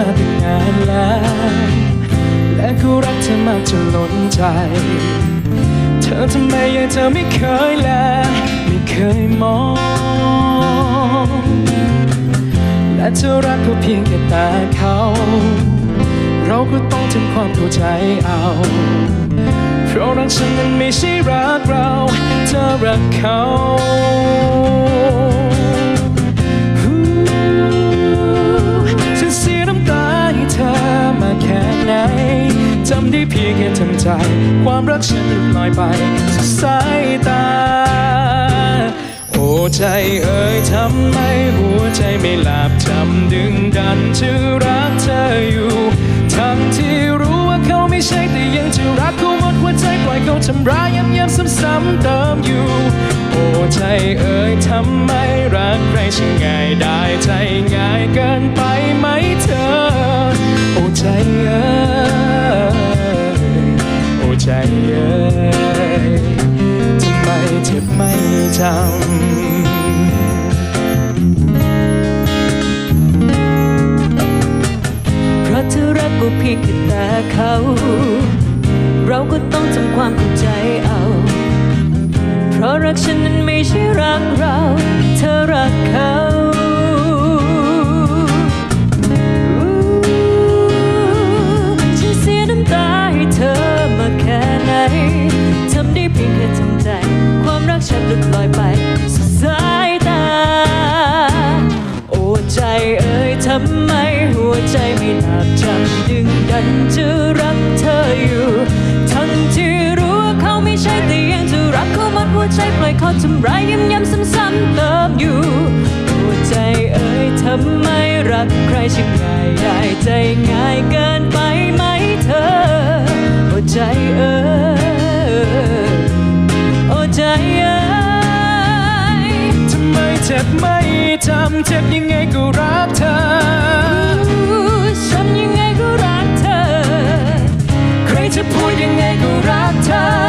มาตั้งานแล้ว และกูรักเธอมากจนล้นใจ เธอทำไมยังเธอไม่เคยแล ไม่เคยมอง และเธอรักก็เพียงแค่ตาเขา เราก็ต้องทำความเข้าใจเอา เพราะรักฉันนั้นไม่ใช่รักเรา เธอรักเขา ไหนจำได้เพียงแค่ทำใจ ความรักฉันลุดลอยไปสู่สายตา โอ้ใจเอ่ยทำไมหัวใจไม่หลับจำดึงดันจะรักเธออยู่ทั้งที่รู้ว่าเขาไม่ใช่แต่ยังจะรักเขาหมดหัวใจปล่อยเขาทำร้ายย้ำย้ำซ้ำๆเติมอยู่ โอ้ใจเอ่ยทำไมรักใครช่างง่ายได้ใจง่ายเกินไป เอ่ยทำไมเจ็บไม่จำเพราะเธอรักก็เพียงแต่เขา เราก็ต้องทำความเข้าใจเอา เพราะรักฉันนั้นไม่ใช่รักำไมหัวใจไม่หลับจำดึงดันจะรักเธออยู่ ทั้งที่รู้ว่าเขาไม่ใช่แต่ยังจะรักเขาหมดหัวใจปล่อยเขาทำร้ายย้ำย้ำซ้ำๆเติมอยู่โอ้ใจเอ่ยทำไมรักใครช่างง่ายได้ใจง่ายเกินไปไหมเธอโอ้ใจเอ่ยโอ้ใจเอ่ยทำไมเจ็บไม่จำเจ็บยังไงก็รัก จะพูดยังไงก็รักเธอ